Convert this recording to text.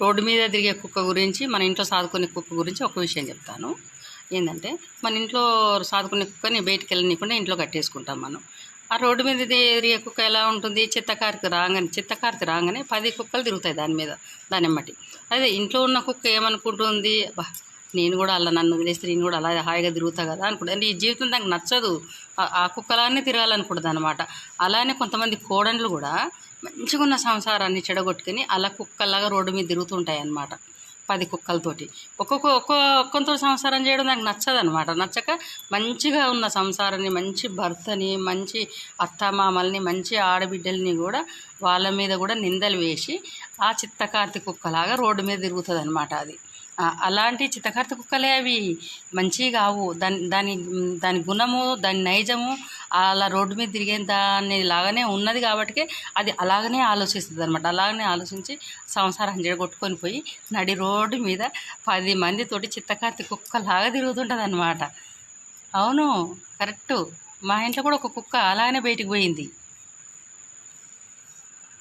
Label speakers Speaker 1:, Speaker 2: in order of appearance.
Speaker 1: Road మీద తిరిగే కుక్క గురించి మన ఇంట్లో సాదుకునే కుక్క గురించి ఒక విషయం చెప్తాను. ఏంటంటే మన ఇంట్లో సాదుకునే కుక్కని బయటికి వెళ్ళనీయకుండా ఇంట్లో కట్టేసుకుంటాం మనం. ఆ రోడ్డు మీద తిరిగే కుక్క ఎలా ఉంటుంది? చిత్తకారికి రాగానే చిత్తకారికి రాగానే పది కుక్కలు తిరుగుతాయి దాని మీద దాని ఎమ్మటి. అదే ఇంట్లో ఉన్న కుక్క ఏమనుకుంటుంది? నేను కూడా అలా నన్ను వదిలేస్తే నేను కూడా అలా హాయిగా తిరుగుతా కదా అనుకుంటా. అంటే ఈ జీవితం దానికి నచ్చదు. ఆ- కుక్కలానే తిరగాలనుకుంటుంది అనమాట అలానే కొంతమంది కోడన్లు కూడా మంచిగా ఉన్న సంసారాన్ని చెడగొట్టుకుని అలా కుక్కలాగా రోడ్డు మీద తిరుగుతుంటాయి అన్నమాట పది కుక్కలతోటి. ఒక్కొక్క ఒక్కో ఒక్కొక్కతో సంసారం చేయడం నాకు నచ్చదనమాట నచ్చక మంచిగా ఉన్న సంసారాన్ని మంచి భర్తని మంచి అత్తమామల్ని మంచి ఆడబిడ్డల్ని కూడా వాళ్ళ మీద కూడా నిందలు వేసి ఆ చిత్తకార్తి కుక్కలాగా రోడ్డు మీద తిరుగుతుంది అనమాట అది. అలాంటి చిత్తకర్త కుక్కలే అవి. మంచివి కావు. దాని దాని దాని గుణము దాని నైజము అలా రోడ్డు మీద తిరిగే దాని లాగానే ఉన్నది కాబట్టి అది అలాగనే ఆలోచిస్తుంది అనమాట అలాగనే ఆలోచించి సంసారం జడగొట్టుకొని పోయి నడి రోడ్డు మీద పది మందితోటి చిత్తకార్తి కుక్కలాగా తిరుగుతుంటుంది అనమాట అవును కరెక్టు. మా ఇంట్లో కూడా ఒక కుక్క అలాగనే బయటికి పోయింది.